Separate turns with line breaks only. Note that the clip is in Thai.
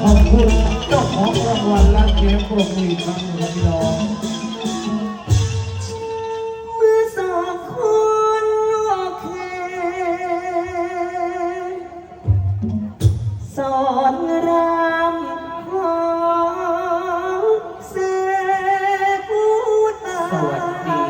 ขอบคุณเจ้าของรางวัลและเกมปรบมือครั้งหดพี่น้อง
สอนรามขอเสกุตาสวัสดี